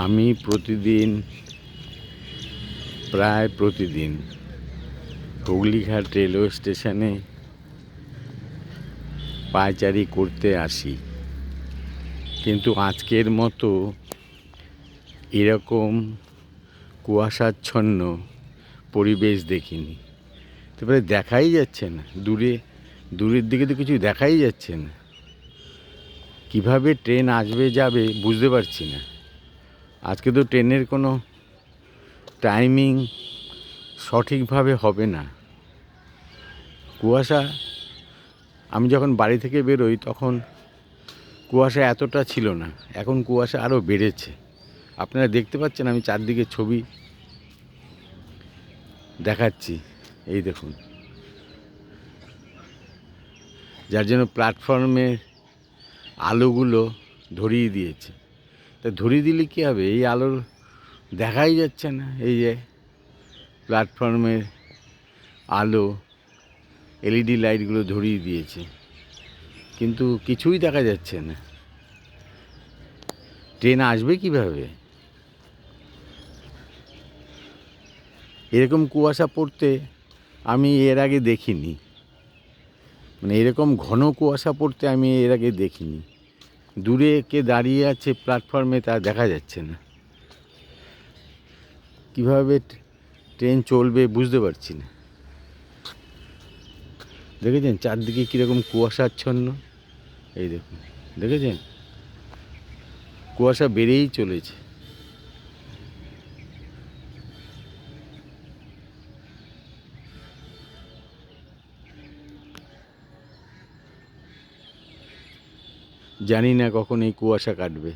আমি প্রতিদিন, প্রায় প্রতিদিন হুগলিঘাট রেলওয়ে স্টেশনে পায়চারি করতে আসি। কিন্তু আজকের মতো এরকম কুয়াশাচ্ছন্ন পরিবেশ দেখিনি। তারপরে দেখাই যাচ্ছে না। দূরে, দূরের দিকে তো কিছু দেখাই যাচ্ছে না। কীভাবে ট্রেন আসবে যাবে বুঝতে পারছি না। আজকে তো ট্রেনের কোনো টাইমিং সঠিকভাবে হবে না। কুয়াশা, আমি যখন বাড়ি থেকে বেরোই তখন কুয়াশা এতটা ছিল না, এখন কুয়াশা আরও বেড়েছে। আপনারা দেখতে পাচ্ছেন আমি চারদিকে ছবি দেখাচ্ছি, এই দেখুন। যার জন্য প্ল্যাটফর্মে আলোগুলো ধরিয়ে দিয়েছে। তা ধরিয়ে দিলে কী হবে? এই আলোর দেখাই যাচ্ছে না। এই যে প্ল্যাটফর্মের আলো, এলইডি লাইটগুলো ধরিয়ে দিয়েছে। কিন্তু কিছুই দেখা যাচ্ছে না। ট্রেন আসবে কীভাবে? এরকম কুয়াশা পড়তে আমি এর আগে দেখিনি। মানে এরকম ঘন কুয়াশা পড়তে আমি এর আগে দেখিনি। দূরে কে দাঁড়িয়ে আছে প্ল্যাটফর্মে তা দেখা যাচ্ছে না। কীভাবে ট্রেন চলবে বুঝতে পারছি না। দেখেছেন চারদিকে কীরকম কুয়াশাচ্ছন্ন? এই দেখুন, দেখেছেন? কুয়াশা বেড়েই চলেছে। জানি না কখন এই কুয়াশা কাটবে।